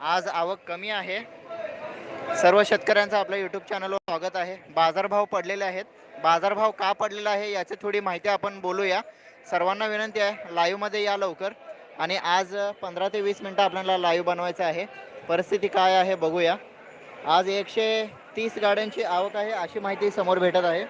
आज आवक कमी आहे. सर्व शेतकऱ्यांचं आपल्या यूट्यूब चॅनलवर स्वागत आहे. बाजारभाव पडलेले आहेत. बाजारभाव का पडलेला आहे याची थोडी माहिती आपण बोलूया. सर्वांना विनंती आहे लाईव्हमध्ये या लवकर. आणि आज पंधरा ते वीस मिनटं आपल्याला लाईव्ह बनवायचं आहे. परिस्थिती काय आहे बघूया. आज एकशे तीस गाड्यांची आवक आहे अशी माहिती समोर भेटत आहे.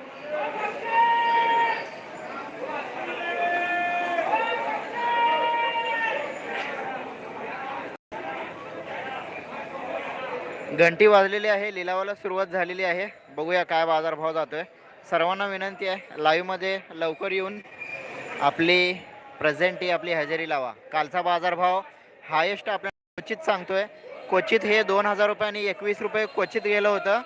घंटी वाजलेली आहे लिलावाला सुरुवात झालेली आहे. बघूया काय बाजारभाव जातोय. सर्वांना विनंती आहे लाईव्हमध्ये लवकर येऊन आपली प्रेझेंटी आपली हजेरी लावा. कालचा बाजारभाव हायेस्ट आपल्याला क्वचित सांगतोय. क्वचित हे दोन हजार रुपये आणि एकवीस रुपये क्वचित गेलं होतं.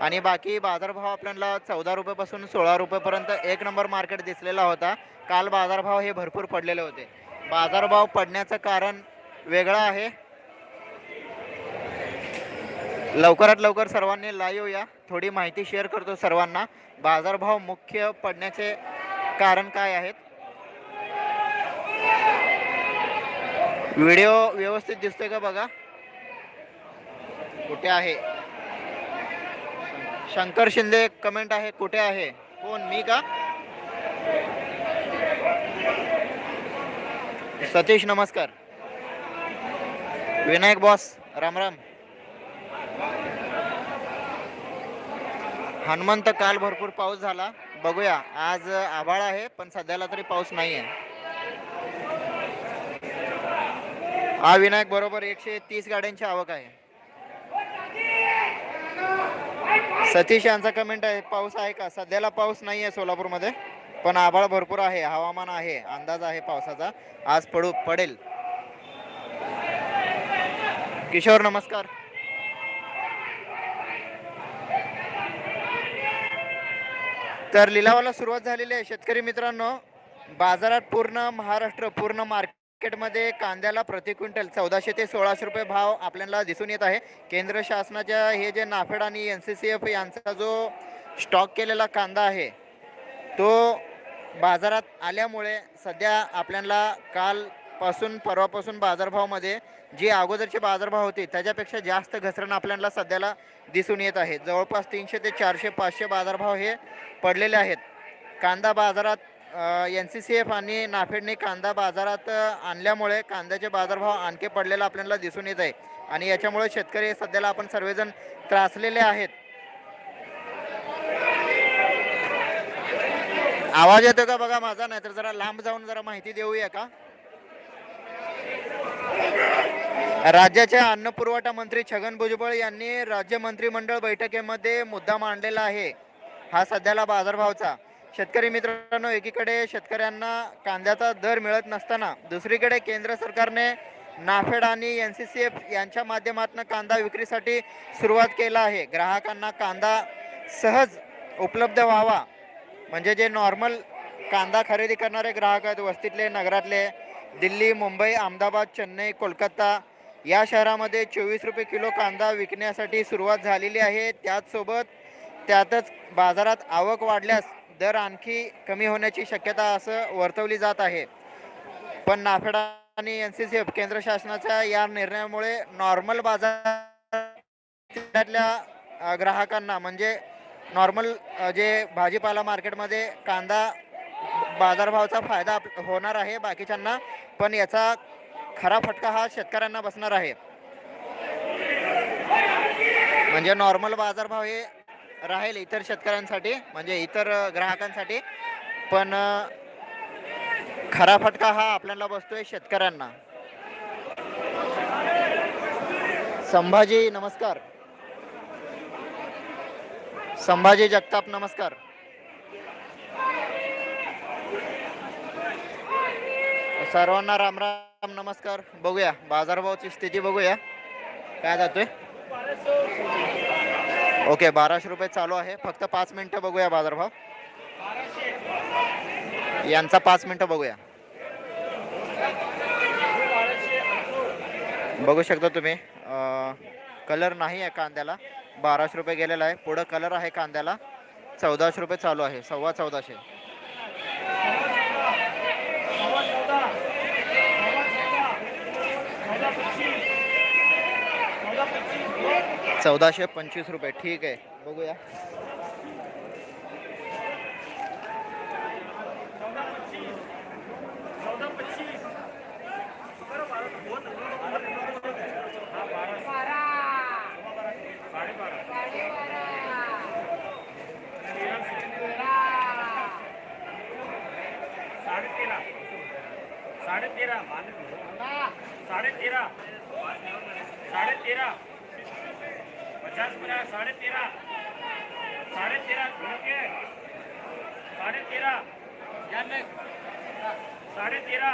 आणि बाकी बाजारभाव आपल्याला चौदा रुपयेपासून सोळा रुपयेपर्यंत एक नंबर मार्केट दिसलेला होता. काल बाजारभाव हे भरपूर पडलेले होते. बाजारभाव पडण्याचं कारण वेगळं आहे. लवकरात लवकर सर्वांनी लाईव्ह या. थोडी माहिती शेअर करतो सर्वांना. बाजारभाव मुख्य पडण्याचे कारण काय आहेत? व्हिडिओ व्यवस्थित दिसतोय का बघा? कुठे आहे? शंकर शिंदे कमेंट आहे. कुठे आहे? कोण? मी का? सतीश नमस्कार. विनायक बॉस राम राम. हनुमंत काल भरपूर पाऊस झाला. बघूया आज आभाळ आहे पण सध्याला तरी पाऊस नाही आहे हा विनायक बरोबर एकशे तीस गाड्यांची आवक आहे. सतीश यांचा कमेंट आहे पाऊस आहे का? सध्याला पाऊस नाही आहे सोलापूरमध्ये पण आभाळ भरपूर आहे हवामान आहे अंदाज आहे पावसाचा. आज पडू पडेल. किशोर नमस्कार. तर लिलावाला सुरुवात झालेली आहे. शेतकरी मित्रांनो बाजारात पूर्ण महाराष्ट्र पूर्ण मार्केटमध्ये कांद्याला प्रति क्विंटल चौदाशे ते सोळाशे रुपये भाव आपल्याला दिसून येत आहे. केंद्र शासनाच्या हे जे नाफेड आणि एन सी सी एफ यांचा जो स्टॉक केलेला कांदा आहे तो बाजारात आल्यामुळे सध्या आपल्याला काल पासून परवापासून बाजारभावामध्ये जी अगोदरचे बाजारभाव होते त्याच्यापेक्षा जास्त घसरण आपल्याला सध्याला दिसून येत आहे. जवळपास तीनशे ते चारशे पाचशे बाजारभाव हे पडलेले आहेत. कांदा बाजारात एन सी सी एफ आणि नाफेडने कांदा बाजारात आणल्यामुळे कांद्याचे बाजारभाव आणखी पडलेला आपल्याला दिसून येत आहे. आणि याच्यामुळे शेतकरी सध्याला आपण सर्वजण त्रासलेले आहेत. आवाज येतो का बघा माझा? नाहीतर जरा लांब जाऊन जरा माहिती देऊया का? राज्याचे अन्न पुरवठा मंत्री छगन भुजबळ यांनी राज्य मंत्रिमंडळ बैठकीमध्ये मुद्दा मांडलेला आहे. हा सध्याला बाजारभावचा. शेतकरी मित्रांनो एकीकडे शेतकऱ्यांना कांद्याचा दर मिळत नसताना दुसरीकडे केंद्र सरकारने नाफेड आणि एन सी सी एफ यांच्या माध्यमातून कांदा विक्रीसाठी सुरुवात केला आहे. ग्राहकांना कांदा सहज उपलब्ध व्हावा म्हणजे जे नॉर्मल कांदा खरेदी करणारे ग्राहक आहेत वस्तीतले नगरातले दिल्ली मुंबई अहमदाबाद चेन्नई कोलकाता या शहरामध्ये चोवीस रुपये किलो कांदा विकण्यासाठी सुरुवात झालेली आहे. त्याचसोबत त्यातच बाजारात आवक वाढल्यास दर आणखी कमी होण्याची शक्यता असं वर्तवली जात आहे. पण नाफेड आणि एन सी सी एफ केंद्र शासनाच्या या निर्णयामुळे नॉर्मल बाजारातल्या ग्राहकांना म्हणजे नॉर्मल जे भाजीपाला मार्केटमध्ये कांदा बाजारभावाचा फायदा आप- होणार आहे बाकीच्यांना पण याचा खरा फटका हा शेतकऱ्यांना बसणार आहे. म्हणजे नॉर्मल बाजारभाव हे राहील इतर शेतकऱ्यांसाठी म्हणजे इतर ग्राहकांसाठी पण खरा फटका हा आपल्याला बसतोय शेतकऱ्यांना. संभाजी नमस्कार. संभाजी जगताप नमस्कार. सर्वांना राम राम नमस्कार. बघूया बाजारभावाची स्थिती बघूया. काय जातोय? ओके बाराशे रुपये चालू आहे. फक्त पाच मिनिटं बघूया बाजारभाव. यांचा पाच मिनिटं बघूया. बघू शकता तुम्ही कलर नाही आहे कांद्याला. बाराशे रुपये गेलेला आहे. पुढं कलर आहे कांद्याला. चौदाशे रुपये चालू आहे. सव्वा चौदाशे. चौदाशे पंचवीस रुपये ठीक आहे बघूया साडे तेरा साडे तेरा पचास पचास तेरा तेरा ओके. साढ़े तेरा साढ़े तेरा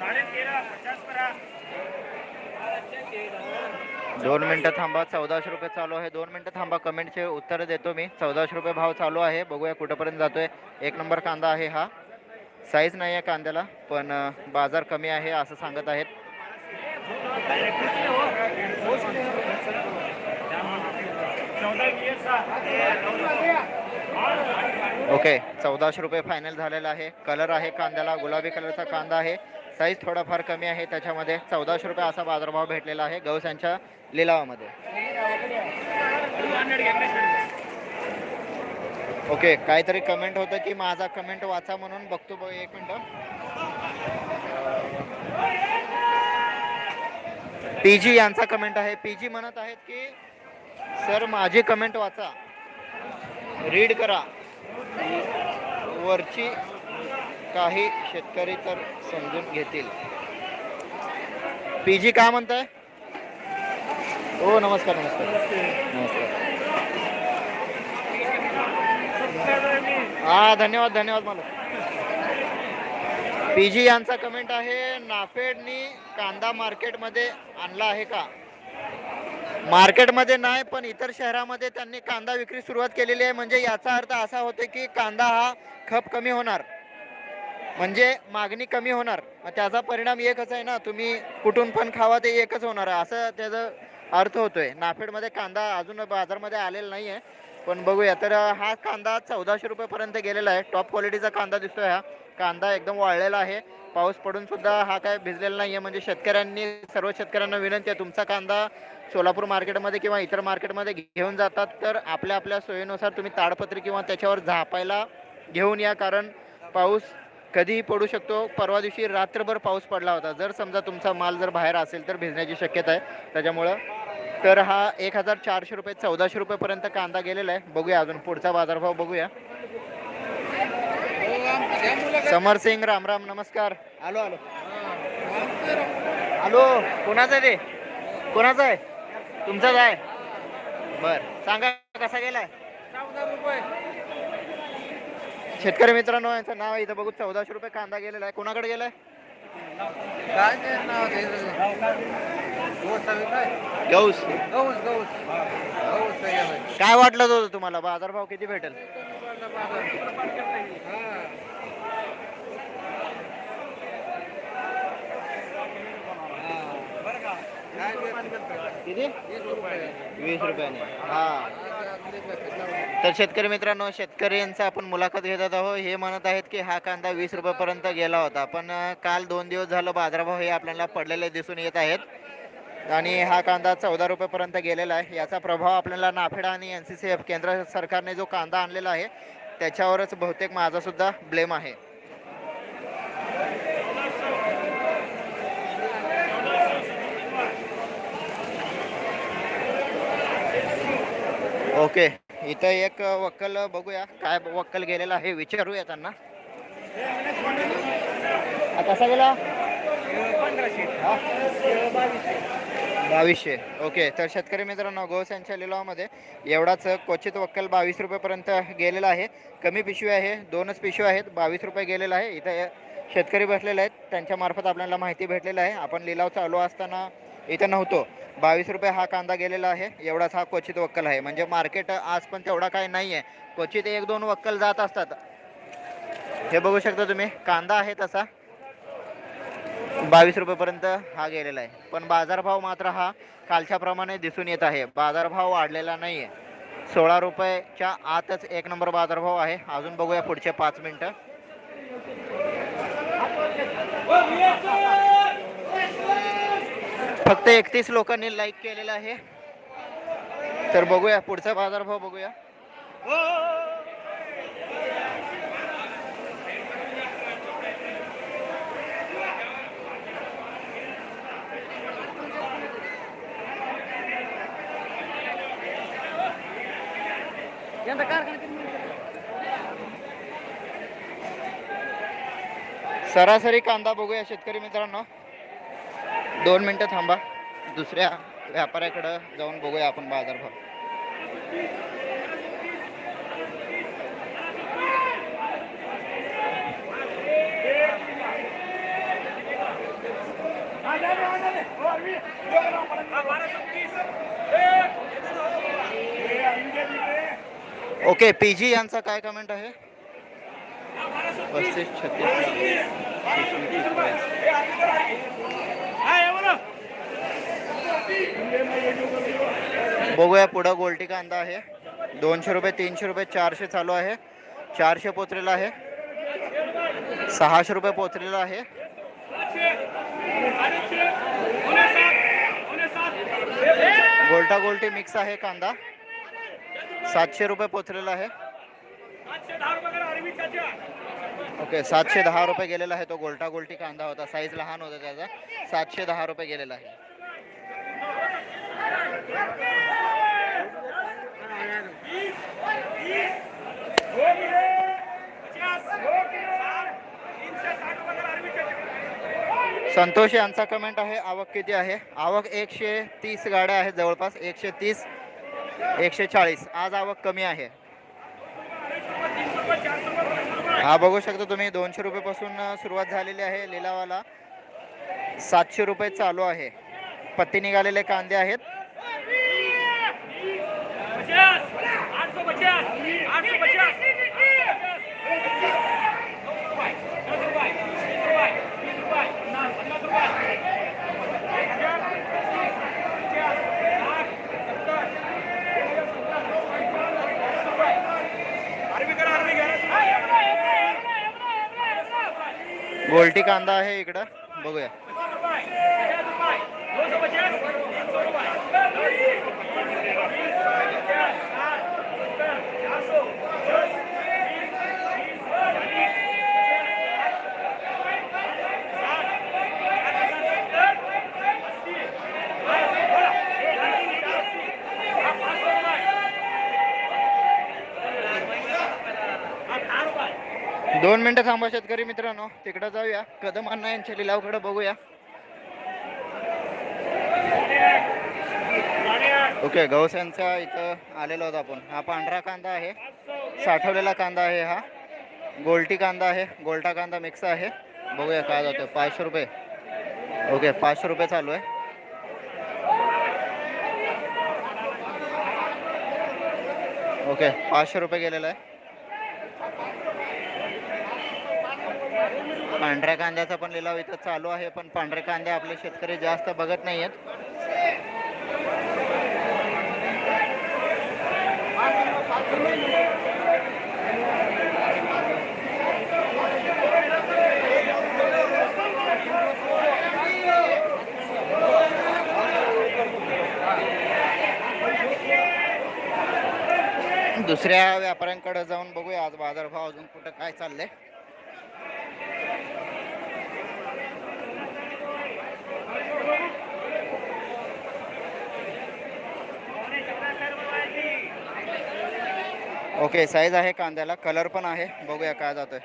साढ़े तेरा पचास करा दोन मिनटं थांबा चौदाशे रुपये चालू आहे. दोन मिनटं थांबा कमेंटचे उत्तर देतो मी. चौदाशे रुपये भाव चालू आहे. बघूया कुठंपर्यंत जातोय. एक नंबर कांदा आहे हा. साईज नाही आहे कांद्याला पण बाजार कमी आहे असं सांगत आहेत. ओके चौदाशे रुपये फायनल झालेला आहे. कलर आहे कांद्याला गुलाबी कलरचा कांदा आहे. साईज थोडाफार कमी आहे त्याच्यामध्ये. चौदाशे रुपये असा बाजारभाव भेटलेला आहे गौस यांच्या लिलावामध्ये. ओके काहीतरी कमेंट होतं की माझा कमेंट वाचा म्हणून बघतो बघ एक मिनटं. पी जी यांचा कमेंट आहे. पी जी म्हणत आहेत की सर माझी कमेंट वाचा. रीड करा. वरची काही शेतकरी तर समजून घेतील. पी जी काय म्हणताय? हो नमस्कार नमस्कार. नमस्कार. हा धन्यवाद धन्यवाद मला पी जी यांचा कमेंट आहे नाफेडनी कांदा मार्केटमध्ये आणला आहे का? मार्केटमध्ये नाही पण इतर शहरामध्ये त्यांनी कांदा विक्री सुरुवात केलेली आहे. म्हणजे याचा अर्थ असा होतो की कांदा हा खप कमी होणार. म्हणजे मागणी कमी होणार. मग त्याचा परिणाम एकच आहे ना तुम्ही कुठून पण खावा ते एकच होणार आहे. असं त्याचा अर्थ होतोय. नाफेडमध्ये कांदा अजून बाजारमध्ये आलेला नाही आहे पण बघूया. तर हा कांदा चौदाशे रुपयेपर्यंत गेलेला आहे. टॉप क्वालिटीचा कांदा दिसतोय हा. कांदा एकदम वाळलेला आहे. पाऊस पडून सुद्धा हा काय भिजलेला नाही आहे म्हणजे शेतकऱ्यांनी सर्व शेतकऱ्यांना विनंती आहे तुमचा कांदा सोलापूर मार्केटमध्ये किंवा इतर मार्केटमध्ये घेऊन जातात. तर आपल्या आपल्या सोयीनुसार तुम्ही ताडपत्री किंवा त्याच्यावर झापायला घेऊन या. कारण पाऊस कधीही पडू शकतो. परवा दिवशी रात्रभर पाऊस पडला होता. जर समजा तुमचा माल जर बाहेर असेल तर भिजण्याची शक्यता आहे. त्याच्यामुळं तर हा एक हजार चारशे रुपये चौदाशे रुपयेपर्यंत कांदा गेलेला आहे. बघूया अजून पुढचा बाजारभाव बघूया. समर सिंग राम राम नमस्कार. आलो आलो. आलो. कोणाचं आहे ते? कोणाचं आहे? तुमचाच आहे? बर. सांगा कसा गेलाय? शेतकरी मित्रांनो यांचं नाव आहे इथं बघू चौदाशे रुपये कांदा गेलेला आहे. कोणाकडे गेलाय? काय ते नाव ते गौस. हवी काय गौस गौस गौस गौस काय घ्यायला? काय वाटलं होतं तुम्हाला? बाजारभाव किती भेटेल? हा. किती? वीस रुपयाने. हा. तर शेतकरी मित्रांनो शेतकऱ्यांचा आपण मुलाखत घेत आहोत. हे म्हणत आहेत की हा कांदा वीस रुपयापर्यंत गेला होता. पण काल दोन दिवस झालं बाजारभाव हे आपल्याला पडलेले दिसून येत आहेत. आणि हा कांदा चौदा रुपयापर्यंत गेलेला आहे. याचा प्रभाव आपल्याला नाफेडा आणि एन सी सी एफ केंद्र सरकारने जो कांदा आणलेला आहे त्याच्यावरच बहुतेक माझा सुद्धा ब्लेम आहे. ओके. इथं एक वक्कल बघूया काय वक्कल गेलेला आहे विचारूया त्यांना. कसा गेला? बावीसशे. ओके. तर शेतकरी मित्रांनो गोस यांच्या लिलावामध्ये एवढाच क्वचित वक्कल बावीस रुपयेपर्यंत गेलेला आहे. कमी पिशवी आहे दोनच पिशवी आहेत बावीस रुपये गेलेला आहे. इथं शेतकरी बसलेले आहेत. त्यांच्यामार्फत आपल्याला माहिती भेटलेलं आहे. आपण लिलाव चालू असताना इथं नव्हतो. बावीस रुपये हा कांदा गेलेला आहे. एवढाच हा क्वचित वक्कल आहे. म्हणजे मार्केट आज पण तेवढा काही नाही आहे क्वचित एक दोन वक्कल जात असतात. हे बघू शकता तुम्ही. कांदा आहे तसा. बावीस रुपयेपर्यंत हा गेलेला आहे. पण बाजारभाव मात्र हा कालच्या प्रमाणे दिसून येत आहे. बाजारभाव वाढलेला नाही आहे सोळा रुपयाच्या आतच एक नंबर बाजारभाव आहे. अजून बघूया पुढचे पाच मिनटं. फक्त एकतीस लोकांनी लाईक केलेलं आहे. तर बघूया पुढचा बाजारभाव बघूया. सरासरी कांदा बघूया शेतकरी मित्रांनो. दोन मिनटं थांबा दुसऱ्या व्यापाऱ्याकडं जाऊन बघूया आपण बाजारभाव ओके पी जी यांचा काय कमेंट आहे पस्तीस छत्तीस बघूया पुढं गोल्टी कांदा आहे. दोनशे रुपये तीनशे रुपये चारशे चालू आहे. चारशे पोचलेला आहे. सहाशे रुपये पोचलेला आहे. गोल्टा गोलटी मिक्स आहे कांदा. सातशे रुपये पोचलेला आहे. ओके सातशे दहा रुपये गेलेला आहे तो गोल्टा गोल्टी कांदा होता. साईज लहान होता त्याचा. सातशे दहा रुपये गेलेला आहे. संतोष यांचा कमेंट आहे आवक किती आहे? आवक एकशे तीस गाड्या आहेत जवळपास एकशे तीस एकशे चाळीस. आज आवक कमी आहे. हा बघू शकता तुम्ही दोनशे रुपयेपासून सुरुवात झालेली आहे लिलावाला. सातशे रुपये चालू आहे. पत्ती निघालेले कांदे आहेत. आठ आठ सौ गोल्टी कांदा आहे इकडं. बघूया. दोन मिनिटं थांबा शेतकरी मित्रांनो. तिकडं जाऊया. कदम अण्णा यांच्या लिलावकडे बघूया. ओके गौस यांचा इथं आलेलो होता आपण. हा पांढरा कांदा आहे. साठवलेला कांदा आहे हा. गोल्टी कांदा आहे. गोल्टा कांदा मिक्स आहे. बघूया काय जातो पाचशे रुपये. ओके पाचशे रुपये चालू आहे. ओके पाचशे रुपये गेलेला आहे. पांढऱ्या कांद्याचा पण लिलाव इथं चालू आहे पण पांढरे कांदे आपले शेतकरी जास्त बघत नाही आहेत दुसऱ्या व्यापाऱ्यांकडे जाऊन बघूया आज बाजारभाव अजून कुठं काय चाललंय. ओके साईज आहे कांद्याला. कलर पण आहे. बघूया काय जातोय.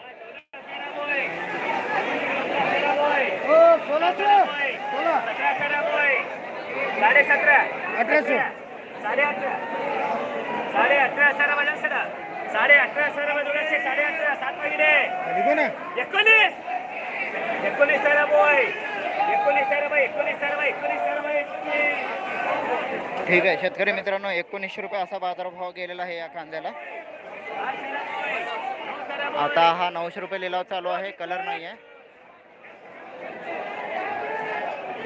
साडे सतरा अठराशे साडे अठरा साडे अठरा सरा वाजून सडा. साडे अठरा सरा वाजून साडे. अठरा सात वाजले एकोणीस. एकोणीस एकोणीस एकोणीस ठीक आहे. शेतकरी मित्रांनो एकोणीसशे रुपये असा बाजारभाव गेलेला आहे या कांद्याला. आता हा नऊशे रुपये लिलाव चालू आहे. कलर नाही आहे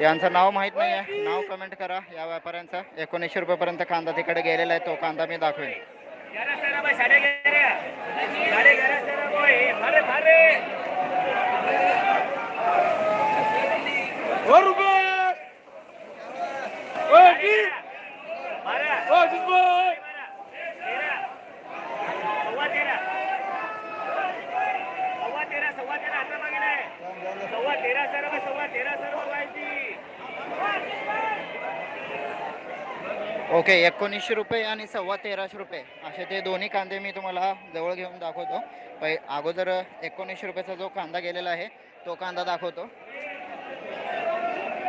यांचं नाव माहीत नाही आहे नाव कमेंट करा या व्यापाऱ्यांचा. एकोणीसशे रुपयेपर्यंत कांदा तिकडे गेलेला आहे. तो कांदा मी दाखवेन. रुपये ओके एकोणीसशे रुपये आणि सव्वा तेराशे रुपये. असे ते दोन्ही कांदे मी तुम्हाला जवळ घेऊन दाखवतो. पै अगोदर एकोणीसशे रुपयाचा जो कांदा गेलेला आहे तो कांदा दाखवतो.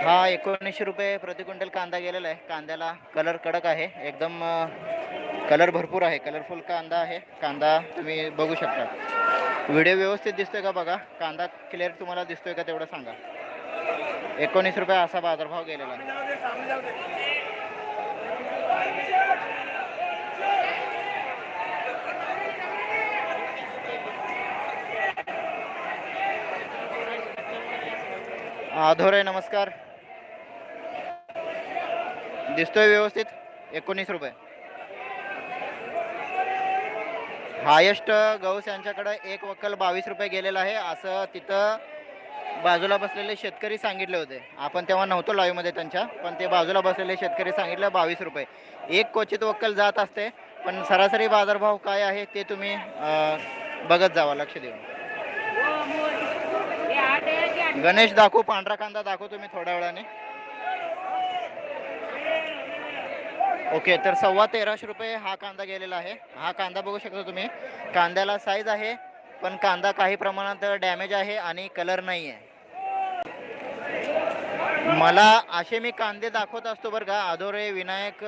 हा एकोणीसशे रुपये प्रति क्विंटल कांदा गेलेला आहे. कांद्याला कलर कडक आहे. एकदम कलर भरपूर आहे. कलरफुल कांदा आहे. कांदा तुम्ही बघू शकता. व्हिडिओ व्यवस्थित दिसतोय का बघा? कांदा क्लिअर तुम्हाला दिसतोय का तेवढं सांगा. एकोणीस रुपये असा बाजारभाव गेलेला आहे. आधोरे नमस्कार. दिसतोय व्यवस्थित. एकोणीस रुपये. हायेस्ट गौस यांच्याकडे एक वक्कल बावीस रुपये गेलेला आहे. असं तिथं बाजूला बसलेले शेतकरी सांगितले होते. आपण तेव्हा नव्हतो लाईव्हमध्ये त्यांच्या पण ते बाजूला बसलेले शेतकरी सांगितलं बावीस रुपये. एक क्वचित वक्कल जात असते पण सरासरी बाजारभाव काय आहे ते तुम्ही बघत जावा लक्ष देऊन. गणेश दाखवू पांढरा कांदा दाखवू तुम्ही थोड्या वेळाने. ओके तर सव्वा तेराशे रुपये हा कांदा गेलेला आहे. हा कांदा बघू शकता तुम्ही. कांद्याला साईज आहे पण कांदा काही प्रमाणात डॅमेज आहे आणि कलर नाही आहे. मला असे मी कांदे दाखवत असतो बरं का. आदोरे विनायक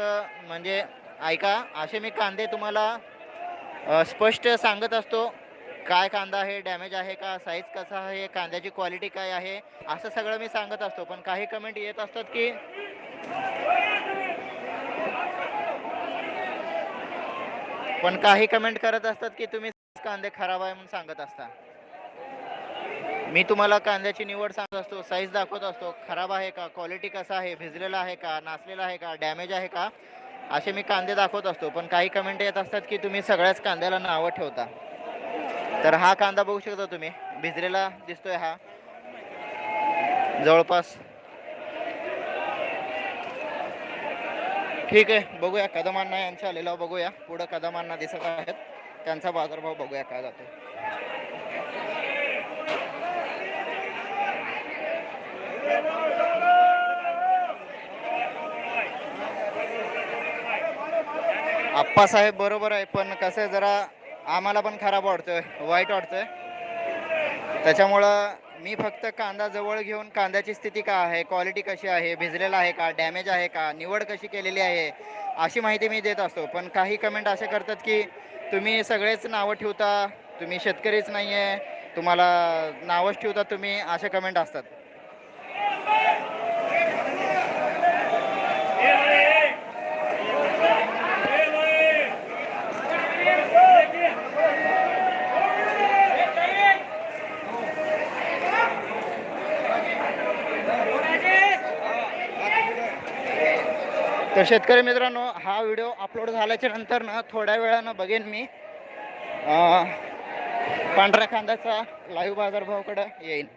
म्हणजे ऐका असे मी कांदे तुम्हाला स्पष्ट सांगत असतो. काय कांदा आहे डॅमेज आहे का साईज कसा आहे कांद्याची क्वालिटी काय आहे असं सगळं मी सांगत असतो. पण काही कमेंट येत असतात की पण काही कमेंट करत असतात की तुम्ही कांदे खराब आहे म्हणून सांगत असता. मी तुम्हाला कांद्याची निवड सांगत असतो साईज दाखवत असतो खराब आहे का क्वालिटी कसा आहे भिजलेला आहे का नासलेला आहे का डॅमेज आहे का असे मी कांदे दाखवत असतो. पण काही कमेंट येत असतात की तुम्ही सगळ्याच कांद्याला नावं ठेवता. तर हा कांदा बघू शकता तुम्ही भिजलेला दिसतोय हा. जवळपास ठीक आहे बघूया. कदमांना यांच्या आलेला बघूया. पुढं कदमांना दिसत आहेत. त्यांचा बाजारभाव बघूया काय जातो आप्पासाहेब बरोबर आहे पण कसं आहे जरा आम्हाला पण खराब वाटतोय वाईट वाटतोय. त्याच्यामुळं मी फक्त कांदा जवळ घेऊन कांद्याची स्थिती का आहे क्वालिटी कशी आहे भिजलेला आहे का डॅमेज आहे का निवड कशी केलेली आहे अशी माहिती मी देत असतो. पण काही कमेंट असे करतात की तुम्ही सगळेच नावं ठेवता तुम्ही शेतकरीच नाही आहे तुम्हाला नावच ठेवता तुम्ही असे कमेंट असतात. तर शेतकरी मित्रांनो हा व्हिडिओ अपलोड झाल्याच्यानंतर ना थोड्या वेळानं बघेन मी. पांढऱ्या कांद्याचा लाईव्ह बाजारभावाकडं येईन.